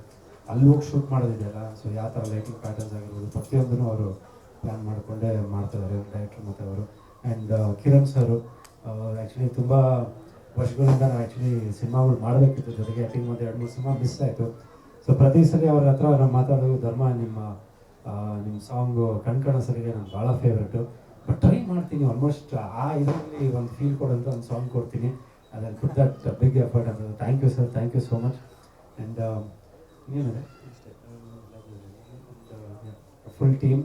Speaker 6: ಅಲ್ಲಿ ಹೋಗಿ ಶೂಟ್ ಮಾಡೋದಿದೆಯಲ್ಲ? ಸೊ ಯಾವ ಥರ ಲೈಟಿಂಗ್ ಪ್ಯಾಟರ್ನ್ಸ್ ಆಗಿರ್ಬೋದು? ಪ್ರತಿಯೊಂದನ್ನು ಅವರು ಪ್ಲ್ಯಾನ್ ಮಾಡಿಕೊಂಡೇ ಮಾಡ್ತಿದ್ದಾರೆ ಡೈರೆಕ್ಟ್ರ್ ಮತ್ತು ಅವರು. ಆ್ಯಂಡ್ ಕಿರಣ್ ಸರು ಆ್ಯಕ್ಚುಲಿ ತುಂಬ ವರ್ಷಗಳಿಂದ ನಾನು ಆ್ಯಕ್ಚುಲಿ ಸಿನಿಮಾಗಳು ಮಾಡಬೇಕಿತ್ತು ಜೊತೆಗೆ ಆ್ಯಕ್ಟಿಂಗ್ ಮತ್ತು ಎರಡು ಮೂರು ಸಿನಿಮಾ ಮಿಸ್ ಆಯಿತು. ಸೊ ಪ್ರತಿ ಸರಿ ಅವ್ರ ಹತ್ರ ನಾವು ಮಾತಾಡೋದು, ಧರ್ಮ ನಿಮ್ಮ ನಿಮ್ಮ ಸಾಂಗು ಕಣ್ಕಣ ಸರಿಗೆ ನಾನು ಭಾಳ ಫೇವ್ರೇಟು ಬಟ್ ಟ್ರೈ ಮಾಡ್ತೀನಿ ಆಲ್ಮೋಸ್ಟ್ ಆ ಇದರಲ್ಲಿ ಒಂದು ಫೀಲ್ ಕೊಡೋಂಥ ಒಂದು ಸಾಂಗ್ ಕೊಡ್ತೀನಿ. ಅದನ್ನು ಪುಟ್ ದಟ್ ಬಿಗ್ ಎಫರ್ಟ್ ಅಂತ. Thank you sir thank you so much and full team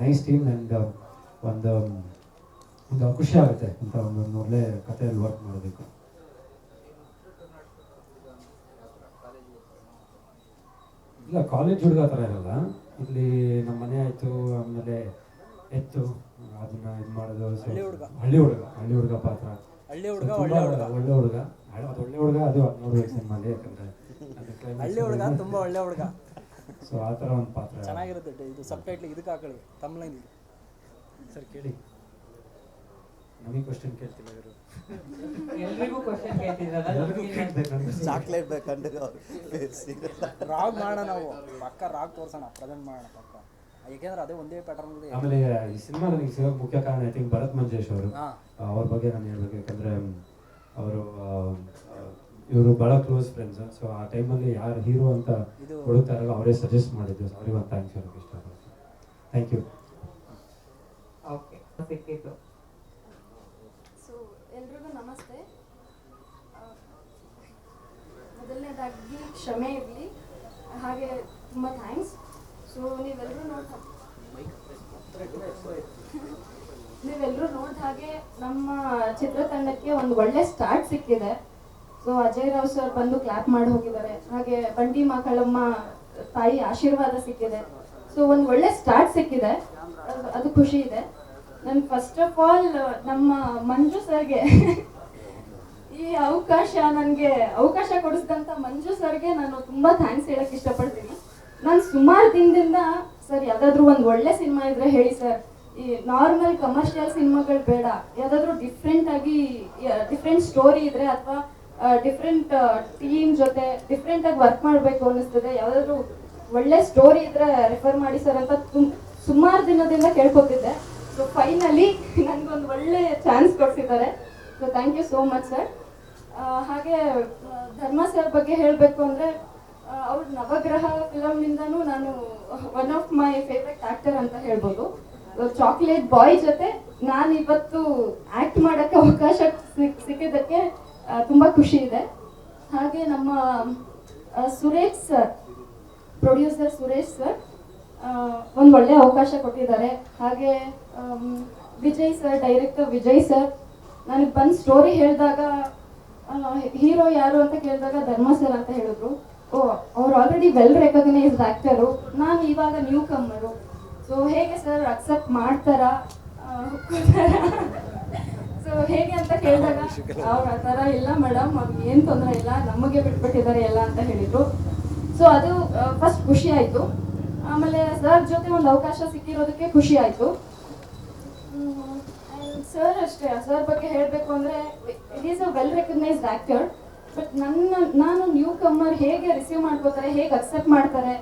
Speaker 6: nice team and ಒಂದು ಒಂದು ಖುಷಿ ಆಗುತ್ತೆ ಅಂತ ಒಂದು ಕಥೆ ಕಥೆಯಲ್ಲಿ ವರ್ಕ್ ಮಾಡಬೇಕು ಇಲ್ಲ ಕಾಲೇಜ್ ಹುಡುಗ ಥರ ಇರಲ್ಲ. ಇಲ್ಲಿ ನಮ್ಮ ಮನೆ ಆಯಿತು ಆಮೇಲೆ ಎತ್ತು ಅದನ್ನ ಇದು ಮಾಡೋದು
Speaker 7: ಹಳ್ಳಿ ಹುಡ್ಗ.
Speaker 6: ಹಳ್ಳಿ ಹುಡುಗ ಹಳ್ಳಿ ಹುಡುಗ ಪಾತ್ರ.
Speaker 7: ಹಳ್ಳಿ ಹುಡುಗ
Speaker 6: So,
Speaker 7: ಒಳ್ಳೆ ಹುಡುಗ.
Speaker 6: ಒಳ್ಳೆ ಹುಡುಗ. ಅದು ಒಳ್ಳೆ ಹುಡುಗ ಅದು ನೋಡ್ಬೇಕು ಸಿನಿಮಾಲಿ ಯಾಕಂದ್ರೆ
Speaker 7: ಹಳ್ಳಿ ಹುಡುಗ ತುಂಬಾ ಒಳ್ಳೆ ಹುಡುಗ.
Speaker 6: ಸೊ ಆ ತರ ಒಂದು ಪಾತ್ರ.
Speaker 7: ಚೆನ್ನಾಗಿರುತ್ತೆ ಇದು ಸಬ್ ಟೈಟ್ಲ್ ಇದಕ್ಕೆ ಹಾಕೊಳ್ಳಿ ತಮಿಳ್ನಾಡು
Speaker 6: ಸರ್ ಕೇಳಿ. ನಮಗೆ ಕ್ವಶನ್ ಕೇಳ್ತಿಲ್ಲ ಇವರು.
Speaker 2: ಎಲ್ರಿಗೂ ಕ್ವಶನ್
Speaker 6: ಕೇಳ್ಬೇಕು
Speaker 8: ಚಾಕ್ಲೇಟ್ ಬೇಕಂಡು
Speaker 7: ರಾಗ್ ಮಾಡೋಣ ನಾವು. ಪಕ್ಕ ರಾಗ್ ತೋರ್ಸೋಣ ಪ್ರೆಸೆಂಟ್ ಮಾಡೋಣ ಪಕ್ಕ. ಯಾಕೆಂದ್ರೆ ಅದೇ ಒಂದೇ ಪ್ಯಾಟರ್ನ್
Speaker 6: ಆಮೇಲೆ ಈ ಸಿನಿಮಾ ನನಗೆ ಸಿಗೋಕೆ ಮುಖ್ಯ ಕಾರಣ ಐ ಥಿಂಕ್ ಭರತ್ ಮಂಜೇಶ್ ಅವರು. ಅವ್ರ ಬಗ್ಗೆ ನಾನು ಹೇಳ್ಬೇಕು ಯಾಕಂದ್ರೆ ಅವರು ಇವರು ಭಾಳ ಕ್ಲೋಸ್ ಫ್ರೆಂಡ್ಸ್ ಸೊ ಆ ಟೈಮಲ್ಲಿ ಯಾರು ಹೀರೋ ಅಂತ
Speaker 7: ಇದು-
Speaker 6: ಹುಡುಕ್ತಾರಲ್ಲ ಅವರೇ ಸಜೆಸ್ಟ್ ಮಾಡಿದ್ದು. ಸೊ ಅವ್ರಿಗೆ ಒಂದು ಥ್ಯಾಂಕ್ಸ್ ಹೇಳೋಕೆ ಇಷ್ಟಪಡ್ತೀನಿ. ಥ್ಯಾಂಕ್ ಯು
Speaker 2: ಓಕೆ ಸಿಕ್ಕಿತ್ತು
Speaker 9: ಸೊ ಎಲ್ರಿಗೂ ನಮಸ್ತೆ. ಮೊದಲನೇದಾಗಿ ಕ್ಷಮೆ ಇರಲಿ. ಹಾಗೆ ತುಂಬ ಥ್ಯಾಂಕ್ಸ್ ಸೊ ನೀವೆಲ್ಲರೂ ನೋಡ್ (laughs) ನೀವೆಲ್ಲರೂ ನೋಡಿದ ಹಾಗೆ ನಮ್ಮ ಚಿತ್ರತಂಡಕ್ಕೆ ಒಂದು ಒಳ್ಳೆ ಸ್ಟಾರ್ಟ್ ಸಿಕ್ಕಿದೆ. ಸೊ ಅಜಯ್ ರಾವ್ ಸರ್ ಬಂದು ಕ್ಲಾಪ್ ಮಾಡಿ ಹೋಗಿದ್ದಾರೆ. ಹಾಗೆ ಬಂಡಿ ಮಕ್ಕಳಮ್ಮ ತಾಯಿ ಆಶೀರ್ವಾದ ಸಿಕ್ಕಿದೆ. ಸೊ ಒಂದು ಒಳ್ಳೆ ಸ್ಟಾರ್ಟ್ ಸಿಕ್ಕಿದೆ. ಅದು- ಅದು ಖುಷಿ ಇದೆ. ನನ್ ಫಸ್ಟ್ ಆಫ್ ಆಲ್ ನಮ್ಮ ಮಂಜು ಸರ್ಗೆ ಈ ಅವಕಾಶ ನನಗೆ ಅವಕಾಶ ಕೊಡಿಸಿದಂತ ಮಂಜು ಸರ್ಗೆ ನಾನು ತುಂಬಾ ಥ್ಯಾಂಕ್ಸ್ ಹೇಳಕ್ ಇಷ್ಟಪಡ್ತೀನಿ. ನಾನು ಸುಮಾರು ದಿನದಿಂದ ಸರ್ ಯಾವ್ದಾದ್ರು ಒಂದು ಒಳ್ಳೆ ಸಿನಿಮಾ ಇದ್ರೆ ಹೇಳಿ ಸರ್ ಈ ನಾರ್ಮಲ್ ಕಮರ್ಷಿಯಲ್ ಸಿನಿಮಾಗಳು ಬೇಡ. ಯಾವ್ದಾದ್ರು ಡಿಫ್ರೆಂಟ್ ಆಗಿ ಡಿಫ್ರೆಂಟ್ ಸ್ಟೋರಿ ಇದ್ರೆ ಅಥವಾ ಡಿಫ್ರೆಂಟ್ ಟೀಮ್ ಜೊತೆ ಡಿಫ್ರೆಂಟ್ ಆಗಿ ವರ್ಕ್ ಮಾಡಬೇಕು ಅನ್ನಿಸ್ತದೆ. ಯಾವ್ದಾದ್ರು ಒಳ್ಳೆ ಸ್ಟೋರಿ ಇದ್ರೆ ರೆಫರ್ ಮಾಡಿ ಸರ್ ಅಂತ ಸುಮಾರು ದಿನದಿಂದ ಕೇಳ್ಕೊತಿದ್ದೆ. ಸೊ ಫೈನಲಿ ನನಗೊಂದು ಒಳ್ಳೆ ಚಾನ್ಸ್ ಕೊಟ್ಟಿದ್ದಾರೆ so thank you so much sir ಹಾಗೆ ಧರ್ಮ ಸರ್ ಬಗ್ಗೆ ಹೇಳಬೇಕು ಅಂದರೆ ಅವ್ರ ನವಗ್ರಹ ಫಿಲಮ್ನಿಂದನೂ ನಾನು one of my favourite actor ಅಂತ ಹೇಳ್ಬೋದು. ಚಾಕ್ಲೇಟ್ ಬಾಯ್ ಜೊತೆ ನಾನು ಇವತ್ತು ಆಕ್ಟ್ ಮಾಡೋಕ್ಕೆ ಅವಕಾಶ ಸಿಕ್- ಸಿಕ್ಕಿದ್ದಕ್ಕೆ ತುಂಬ ಖುಷಿ ಇದೆ. ಹಾಗೆ ನಮ್ಮ Suresh sir producer Suresh sir ಒಂದು ಒಳ್ಳೆ ಅವಕಾಶ ಕೊಟ್ಟಿದ್ದಾರೆ. ಹಾಗೆ Vijay sir director Vijay sir, ನನಗೆ ಬಂದು ಸ್ಟೋರಿ ಹೇಳಿದಾಗ ಹೀರೋ ಯಾರು ಅಂತ ಕೇಳಿದಾಗ ಧರ್ಮ ಸರ್ ಅಂತ ಹೇಳಿದ್ರು. ಓ, ಅವ್ರು ಆಲ್ರೆಡಿ ವೆಲ್ ರೆಕಗ್ನೈಸ್ಡ್ ಆ್ಯಕ್ಟರು ನಾನು ಇವಾಗ ನ್ಯೂ ಕಮ್ಮರು ಸೊ ಹೇಗೆ ಸರ್ ಅಕ್ಸೆಪ್ಟ್ ಮಾಡ್ತಾರಾ ಸೊ ಹೇಗೆ ಅಂತ ಕೇಳಿದಾಗ, ಅವ್ರು ಆ ಥರ ಇಲ್ಲ ಮೇಡಮ್ ಅವ್ರಿಗೆ ಏನು ತೊಂದರೆ ಇಲ್ಲ, ನಮಗೆ ಬಿಟ್ಬಿಟ್ಟಿದ್ದಾರೆ ಎಲ್ಲ ಅಂತ ಹೇಳಿದರು. ಸೊ ಅದು ಫಸ್ಟ್ ಖುಷಿ ಆಯಿತು. ಆಮೇಲೆ ಸರ್ ಜೊತೆ ಒಂದು ಅವಕಾಶ ಸಿಕ್ಕಿರೋದಕ್ಕೆ ಖುಷಿ ಆಯಿತು. ಸರ್ ಅಷ್ಟೇ ಸರ್ ಬಗ್ಗೆ ಹೇಳಬೇಕು ಅಂದರೆ it is a well recognised actor but ನನ್ನ, ನಾನು ನ್ಯೂ ಕಮ್ಮರ್ ಹೇಗೆ ರಿಸೀವ್ ಮಾಡ್ಕೋತಾರೆ, ಹೇಗೆ ಅಕ್ಸೆಪ್ಟ್ ಮಾಡ್ತಾರೆ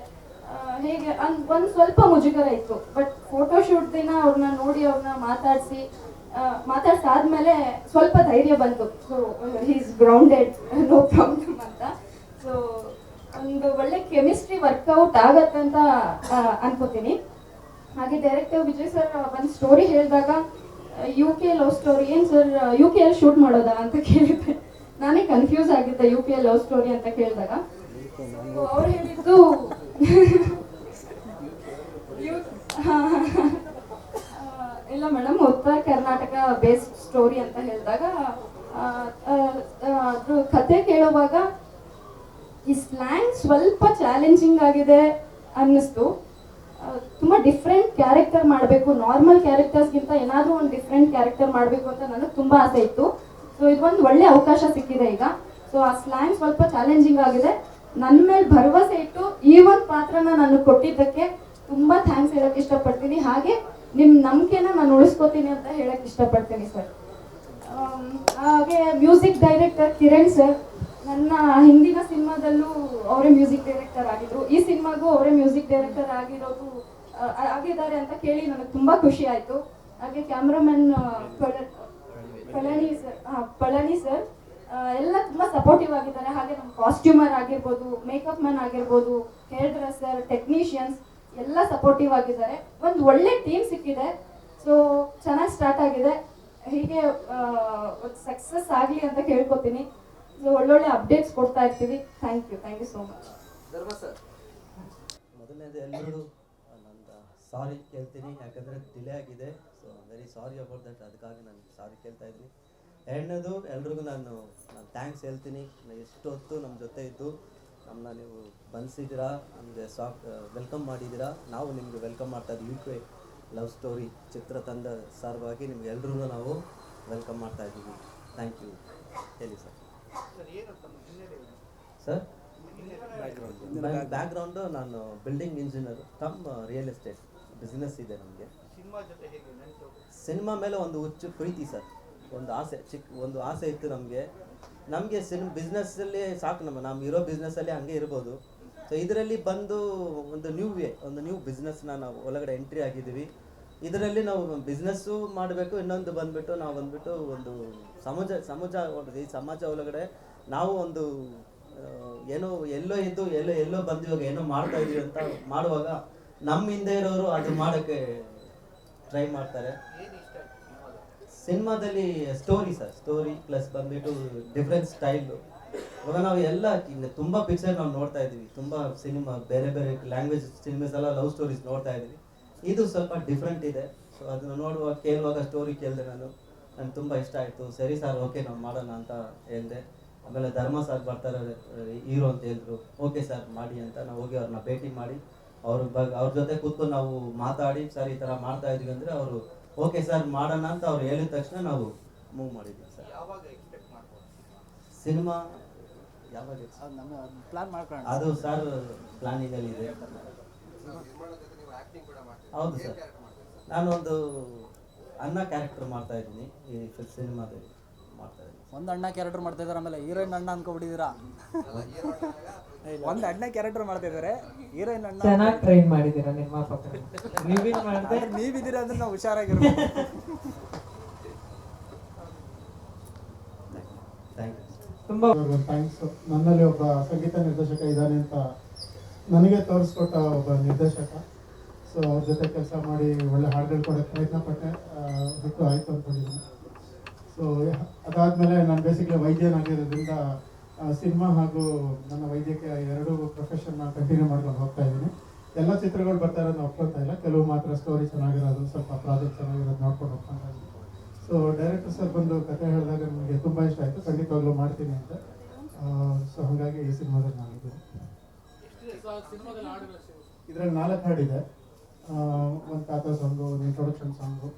Speaker 9: ಹೇಗೆ ಒಂದು ಸ್ವಲ್ಪ ಮುಜುಗರ ಇತ್ತು. ಬಟ್ ಫೋಟೋಶೂಟ್ ದಿನ ಅವ್ರನ್ನ ನೋಡಿ ಅವ್ರನ್ನ ಮಾತಾಡಿಸಿ ಮಾತಾಡ್ಸಾದ್ಮೇಲೆ ಸ್ವಲ್ಪ ಧೈರ್ಯ ಬಂತು. So is grounded no problem ಅಂತ. ಸೊ ಒಂದು ಒಳ್ಳೆ ಕೆಮಿಸ್ಟ್ರಿ ವರ್ಕೌಟ್ ಆಗತ್ತೆ ಅಂತ ಅನ್ಕೋತೀನಿ. ಹಾಗೆ ಡೈರೆಕ್ಟರ್ ವಿಜಯ್ ಸರ್ ಒಂದು ಸ್ಟೋರಿ ಹೇಳಿದಾಗ ಯು ಕೆ ಲವ್ ಸ್ಟೋರಿ ಏನು ಸರ್ ಯು ಕೆ ಎಲ್ಲಿ ಶೂಟ್ ಮಾಡೋದಾ ಅಂತ ಕೇಳಿದ್ದೆ. ನಾನೇ ಕನ್ಫ್ಯೂಸ್ ಆಗಿದ್ದೆ ಯು ಕೆ ಲವ್ ಸ್ಟೋರಿ ಅಂತ ಕೇಳಿದಾಗ. ಅವ್ರು ಹೇಳಿದ್ದು (laughs) ಇಲ್ಲ ಮೇಡಮ್, ಉತ್ತರ ಕರ್ನಾಟಕ ಬೇಸ್ಡ್ ಸ್ಟೋರಿ ಅಂತ ಹೇಳಿದಾಗ ಅದ್ರ ಕತೆ ಕೇಳುವಾಗ ಈ ಸ್ಲ್ಯಾಂಗ್ ಸ್ವಲ್ಪ ಚಾಲೆಂಜಿಂಗ್ ಆಗಿದೆ ಅನ್ನಿಸ್ತು. ತುಂಬ ಡಿಫ್ರೆಂಟ್ ಕ್ಯಾರೆಕ್ಟರ್ ಮಾಡಬೇಕು ನಾರ್ಮಲ್ ಕ್ಯಾರೆಕ್ಟರ್ಸ್ಗಿಂತ ಏನಾದರೂ ಒಂದು ಡಿಫ್ರೆಂಟ್ ಕ್ಯಾರೆಕ್ಟರ್ ಮಾಡಬೇಕು ಅಂತ ನನಗೆ ತುಂಬಾ ಆಸೆ ಇತ್ತು. ಸೊ ಇದೊಂದು ಒಳ್ಳೆ ಅವಕಾಶ ಸಿಕ್ಕಿದೆ ಈಗ. ಸೊ ಆ ಸ್ಲ್ಯಾಂಗ್ ಸ್ವಲ್ಪ ಚಾಲೆಂಜಿಂಗ್ ಆಗಿದೆ. ನನ್ನ ಮೇಲೆ ಭರವಸೆ ಇಟ್ಟು ಈ ಒಂದು ಪಾತ್ರನ ನಾನು ಕೊಟ್ಟಿದ್ದಕ್ಕೆ ತುಂಬಾ ಥ್ಯಾಂಕ್ಸ್ ಹೇಳಕ್ ಇಷ್ಟಪಡ್ತೀನಿ. ಹಾಗೆ ನಿಮ್ ನಂಬಿಕೆನ ನಾನು ಉಳಿಸ್ಕೋತೀನಿ ಅಂತ ಹೇಳಕ್ ಇಷ್ಟಪಡ್ತೀನಿ ಸರ್. ಹಾಗೆ ಮ್ಯೂಸಿಕ್ ಡೈರೆಕ್ಟರ್ ಕಿರಣ್ ಸರ್, ನನ್ನ ಹಿಂದಿನ ಸಿನಿಮಾದಲ್ಲೂ ಅವರೇ ಮ್ಯೂಸಿಕ್ ಡೈರೆಕ್ಟರ್ ಆಗಿದ್ರು. ಈ ಸಿನಿಮಾಗೂ ಅವರೇ ಮ್ಯೂಸಿಕ್ ಡೈರೆಕ್ಟರ್ ಆಗಿರೋದು ಆಗಿದ್ದಾರೆ ಅಂತ ಕೇಳಿ ನನಗೆ ತುಂಬಾ ಖುಷಿ ಆಯ್ತು. ಹಾಗೆ cameraman Palani sir Palani sir ಎಲ್ಲ ತುಂಬಾ ಸಪೋರ್ಟಿವ್ ಆಗಿದ್ದಾರೆ. ಹಾಗೆ ನಮ್ಮ ಕಾಸ್ಟ್ಯೂಮರ್ ಆಗಿರ್ಬೋದು ಮೇಕಪ್ ಮ್ಯಾನ್ ಆಗಿರ್ಬೋದು ಹೇರ್ ಡ್ರೆಸ್ಸರ್ ಟೆಕ್ನಿಷಿಯನ್ಸ್ ಎಲ್ಲ ಸಪೋರ್ಟಿವ್ ಆಗಿದ್ದಾರೆ. ಒಂದು ಒಳ್ಳೆ ಟೀಮ್ ಸಿಕ್ಕಿದೆ. ಸೊ ಚೆನ್ನಾಗಿ ಸ್ಟಾರ್ಟ್ ಆಗಿದೆ. ಹೀಗೆ ಸಕ್ಸಸ್ ಆಗಲಿ ಅಂತ ಕೇಳ್ಕೊತೀನಿ. ಸೊ ಒಳ್ಳೊಳ್ಳೆ ಅಪ್ಡೇಟ್ಸ್ ಕೊಡ್ತಾ ಇರ್ತೀವಿ. Thank you thank you so much
Speaker 3: Dharma sir.
Speaker 8: ಮೊದಲನೇದು ಎಲ್ಲರೂ ನಂದು ಸಾರಿ ಕೇಳ್ತೀನಿ. ಯಾಕಂದರೆ ಡಿಲೇ ಆಗಿದೆ. So very sorry about that ಅದಕ್ಕಾಗಿ ನಾನು ಸಾರಿ ಕೇಳ್ತಾ ಇದ್ದೀನಿ. ಎರಡನೇದು ಎಲ್ರಿಗೂ ನಾನು ನಾನು ಥ್ಯಾಂಕ್ಸ್ ಹೇಳ್ತೀನಿ. ನಾನು ಎಷ್ಟೊತ್ತು ನಮ್ಮ ಜೊತೆ ಇದ್ದು ನಮ್ಮನ್ನ ನೀವು ಬಂದಿದ್ದೀರಾ? ನಮಗೆ ಸಾಕ್ ವೆಲ್ಕಮ್ ಮಾಡಿದ್ದೀರಾ? ನಾವು ನಿಮಗೆ ವೆಲ್ಕಮ್ ಮಾಡ್ತಾ ಇದ್ದೀವಿ. ಯು ಕೆ ಲವ್ ಸ್ಟೋರಿ ಚಿತ್ರತಂಡ ಸಾರ್ವಾಗಿ ನಿಮ್ಗೆ ಎಲ್ರಿಗೂ ನಾವು ವೆಲ್ಕಮ್ ಮಾಡ್ತಾ ಇದ್ದೀವಿ. ಥ್ಯಾಂಕ್ ಯು ಹೇಳಿ ಸರ್. ಸರ್ ಬ್ಯಾಕ್ಗ್ರೌಂಡು ನಾನು ಬಿಲ್ಡಿಂಗ್ ಇಂಜಿನಿಯರ್ ತಮ್ಮ ರಿಯಲ್ ಎಸ್ಟೇಟ್ ಬಿಸ್ನೆಸ್ ಇದೆ ನಮಗೆ. ಸಿನಿಮಾ ಮೇಲೆ ಒಂದು ಹುಚ್ಚು ಪ್ರೀತಿ ಸರ್. ಒಂದು ಆಸೆ ಚಿಕ್ಕ ಒಂದು ಆಸೆ ಇತ್ತು ನಮಗೆ. ನಮಗೆ ಸಿನಿಮ್ ಬಿಸ್ನೆಸ್ಸಲ್ಲಿ ಸಾಕು ನಮ್ಮ ನಮ್ಮ ಇರೋ ಬಿಸ್ನೆಸ್ಸಲ್ಲಿ ಹಂಗೆ ಇರ್ಬೋದು. ಸೊ ಇದರಲ್ಲಿ ಬಂದು ಒಂದು ನ್ಯೂ ವೇ ಒಂದು ನ್ಯೂ ಬಿಸ್ನೆಸ್ನ ನಾವು ಒಳಗಡೆ ಎಂಟ್ರಿ ಆಗಿದ್ದೀವಿ. ಇದರಲ್ಲಿ ನಾವು ಬಿಸ್ನೆಸ್ಸು ಮಾಡಬೇಕು, ಇನ್ನೊಂದು ಬಂದ್ಬಿಟ್ಟು ನಾವು ಬಂದ್ಬಿಟ್ಟು ಒಂದು ಸಮಾಜ ಸಮಾಜ ಈ ಸಮಾಜ ಒಳಗಡೆ ನಾವು ಒಂದು ಏನೋ ಎಲ್ಲೋ ಇದ್ದು, ಎಲ್ಲೋ ಎಲ್ಲೋ ಬಂದಿವಾಗ ಏನೋ ಮಾಡ್ತಾ ಇದೀವಿ ಅಂತ ಮಾಡುವಾಗ ನಮ್ಮ ಹಿಂದೆ ಇರೋರು ಅದು ಮಾಡೋಕ್ಕೆ ಟ್ರೈ ಮಾಡ್ತಾರೆ. ಸಿನಿಮಾದಲ್ಲಿ ಸ್ಟೋರಿ ಸರ್ ಸ್ಟೋರಿ ಪ್ಲಸ್ ಬಂದ್ಬಿಟ್ಟು ಡಿಫ್ರೆಂಟ್ ಸ್ಟೈಲು ಇವಾಗ ನಾವು ಎಲ್ಲ ತುಂಬಾ ಪಿಕ್ಚರ್ ನಾವು ನೋಡ್ತಾ ಇದ್ದೀವಿ. ತುಂಬ ಸಿನಿಮಾ ಬೇರೆ ಬೇರೆ ಲ್ಯಾಂಗ್ವೇಜ್ ಸಿನಿಮಾಸ್ ಎಲ್ಲ ಲವ್ ಸ್ಟೋರೀಸ್ ನೋಡ್ತಾ ಇದ್ದೀವಿ. ಇದು ಸ್ವಲ್ಪ ಡಿಫ್ರೆಂಟ್ ಇದೆ. ಸೊ ಅದನ್ನು ನೋಡುವಾಗ ಕೇಳುವಾಗ ಸ್ಟೋರಿ ಕೇಳಿದೆ ನಾನು. ನನಗೆ ತುಂಬ ಇಷ್ಟ ಆಯಿತು. ಸರಿ ಸರ್ ಓಕೆ ನಾವು ಮಾಡೋಣ ಅಂತ ಹೇಳಿದೆ. ಆಮೇಲೆ ಧರ್ಮ ಸರ್ ಬರ್ತಾರೆ ಹೀರೋ ಅಂತ ಹೇಳಿದ್ರು. ಓಕೆ ಸರ್ ಮಾಡಿ ಅಂತ ನಾವು ಹೋಗಿ ಅವ್ರನ್ನ ಭೇಟಿ ಮಾಡಿ. ಅವ್ರ ಬಗ್ಗೆ ಅವ್ರ ಜೊತೆ ಕೂತ್ಕೊಂಡು ನಾವು ಮಾತಾಡಿ, ಸರ್, ಈ ಥರ ಮಾಡ್ತಾ ಇದೀವಿ ಅಂದರೆ ಅವರು ಓಕೆ ಸರ್ ಮಾಡೋಣ ಅಂತ ಅವ್ರು ಹೇಳಿದ ತಕ್ಷಣ ನಾವು ಮೂವ್ ಮಾಡಿದ್ವಿ ಸರ್. ಸಿನಿಮಾ? ಯಾವಾಗ
Speaker 7: ಪ್ಲಾನ್ ಮಾಡ್ಕೊಳ್ಳೋಣ
Speaker 8: ಅದು ಸರ್ ಪ್ಲಾನಿಂಗ್ ಅಲ್ಲಿ ಇದೆ
Speaker 5: ನಿರ್ಮಾಣದ ಜೊತೆ ನೀವು ಆಕ್ಟಿಂಗ್ ಕೂಡ ಮಾಡ್ತೀರಾ
Speaker 8: ಹೌದು ಸರ್.
Speaker 5: ನಾನೊಂದು ಅಣ್ಣ
Speaker 8: ನಾನು ಒಂದು ಅನ್ನ ಕ್ಯಾರೆಕ್ಟರ್ ಮಾಡ್ತಾ ಇದ್ದೀನಿ ಈ ಸಿನಿಮಾದಲ್ಲಿ ಮಾಡ್ತಾ ಇದ್ದೀನಿ.
Speaker 7: ಒಂದು ಅಣ್ಣ ಕ್ಯಾರೆಕ್ಟರ್ ಮಾಡ್ತಾ ಇದ್ದಾರೆ ಆಮೇಲೆ ಹೀರೋಯಿನ್ ಅಣ್ಣ ಅನ್ಕೊಬಿಟ್ಟಿದ್ದೀರಾ ಒಂದು ಅಣ್ಣ ಕ್ಯಾರೆಕ್ಟರ್ ಮಾಡ್ತಾ ಇದ್ದಾರೆ ಹೀರೋಯಿನ್ ಅಣ್ಣ
Speaker 2: ಚೆನ್ನಾಗಿ ಟ್ರೈನ್ ಮಾಡಿದ್ದೀರಾ ನಿರ್ಮಾಪಕ ನೀವೇನ್ ಮಾಡ್ತಾ
Speaker 7: ಆದ್ರೆ ನೀವಿದ್ದೀರಾ ಅಂದ್ರೆ ನಾವು ಹುಷಾರಾಗಿರ್ಬೇಕು.
Speaker 8: ಥ್ಯಾಂಕ್ ಯು
Speaker 2: ತುಂಬಾ
Speaker 10: ಥ್ಯಾಂಕ್ಸ್ ನನ್ನಲ್ಲಿ ಒಬ್ಬ ಸಂಗೀತ ನಿರ್ದೇಶಕ ಇದ್ದಾನೆ ಅಂತ ನನಗೆ ತೋರಿಸ್ಕೊಟ್ಟ ಒಬ್ಬ ನಿರ್ದೇಶಕ. ಸೊ ಅವ್ರ ಜೊತೆ ಕೆಲಸ ಮಾಡಿ ಒಳ್ಳೆ ಹಾಡುಗಳು ಕೊಡೋಕ್ಕೆ ಪ್ರಯತ್ನ ಪಟ್ಟೆ. ಬಿಟ್ಟು ಆಯಿತು ಅಂದ್ಕೊಂಡಿದ್ದೀನಿ ಸೊ ಅದಾದಮೇಲೆ ನಾನು ಬೇಸಿಕ್ಲಿ ವೈದ್ಯನಾಗಿರೋದ್ರಿಂದ ಸಿನಿಮಾ ಹಾಗೂ ನನ್ನ ವೈದ್ಯಕೀಯ ಎರಡೂ ಪ್ರೊಫೆಷನ್ನ ಕಂಟಿನ್ಯೂ ಮಾಡ್ಕೊಂಡು ಹೋಗ್ತಾ ಇದ್ದೀನಿ. ಎಲ್ಲ ಚಿತ್ರಗಳು ಬರ್ತಾ ಇರೋದು ಒಪ್ಕೊಳ್ತಾ ಇಲ್ಲ. ಕೆಲವು ಮಾತ್ರ ಸ್ಟೋರಿ ಚೆನ್ನಾಗಿರೋದು, ಸ್ವಲ್ಪ ಪ್ರಾಜೆಕ್ಟ್ ಚೆನ್ನಾಗಿರೋದು ನೋಡ್ಕೊಂಡು ಹೋಗ್ತಾ ಇದ್ದೀನಿ. ಸೊ ಡೈರೆಕ್ಟರ್ ಸರ್ ಬಂದು ಕತೆ ಹೇಳಿದಾಗ ನನಗೆ ತುಂಬ ಇಷ್ಟ ಆಯಿತು. ಖಂಡಿತವಾಗ್ಲೂ ಮಾಡ್ತೀನಿ ಅಂತ. ಸೊ ಹಾಗಾಗಿ ಈ ಸಿನಿಮಾದಲ್ಲಿ ನಾನಿದ್ದೀನಿ ಇದರಲ್ಲಿ ನಾಲ್ಕು ಹಾಡಿದೆ ಒಂದು ತಾತ ಸಾಂಗು ಒಂದು ಇಂಟ್ರೊಡಕ್ಷನ್ ಸಾಂಗು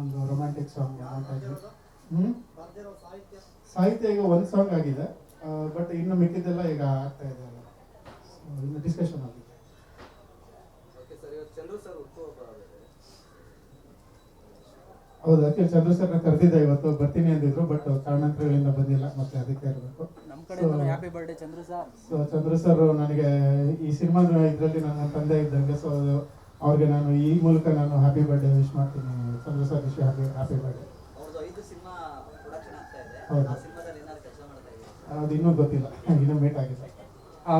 Speaker 10: ಒಂದು ರೊಮ್ಯಾಂಟಿಕ್ ಸಾಂಗ್ ಸಾಹಿತ್ಯ. ಈಗ ಒಂದು ಸಾಂಗ್ ಆಗಿದೆ. ಬಟ್ ಇನ್ನು ಮಿಕ್ಕಿದ್ದೆಲ್ಲ ಈಗ ಆಗ್ತಾ ಇದೆ ಇನ್ನು ಡಿಸ್ಕಷನ್ ಆಗಿದೆ
Speaker 3: ಸರ್ ಸರ್
Speaker 10: ಹೌದು ಅದಕ್ಕೆ ಚಂದ್ರ ಸರ್ನ ಕರೆದಿದ್ದೆ ಇವತ್ತು ಬರ್ತೀನಿ ಅಂದಿದ್ರು ಬಟ್ ಕಾರಣಾಂತರಗಳಿಂದ ಬಂದಿಲ್ಲ ಮತ್ತೆ ಅದಕ್ಕೆ ಇರಬೇಕು
Speaker 7: ಸರ್
Speaker 10: ಸೊ ಚಂದ್ರ ಸರ್ ನನಗೆ ಈ ಸಿನಿಮಾ ಇದರಲ್ಲಿ ನನ್ನ ತಂದೆ ಇದ್ದಂಗೆ ಸೊ ಅವ್ರಿಗೆ ನಾನು ಈ ಮೂಲಕ ನಾನು ಹ್ಯಾಪಿ ಬರ್ಡೇ ವಿಶ್ ಮಾಡ್ತೀನಿ. Chandra sir wish happy happy birthday ಹೌದು
Speaker 3: ಆ ಸಿನಿಮಾದಲ್ಲಿ ಏನಾದ್ರು ಕೆಲಸ ಮಾಡ್ತಾ ಇದ್ದೀರಾ
Speaker 10: ಅದು ಇನ್ನೂ ಗೊತ್ತಿಲ್ಲ. (laughs) ಇನ್ನೂ ಮೀಟ್ ಆಗಿಲ್ಲ.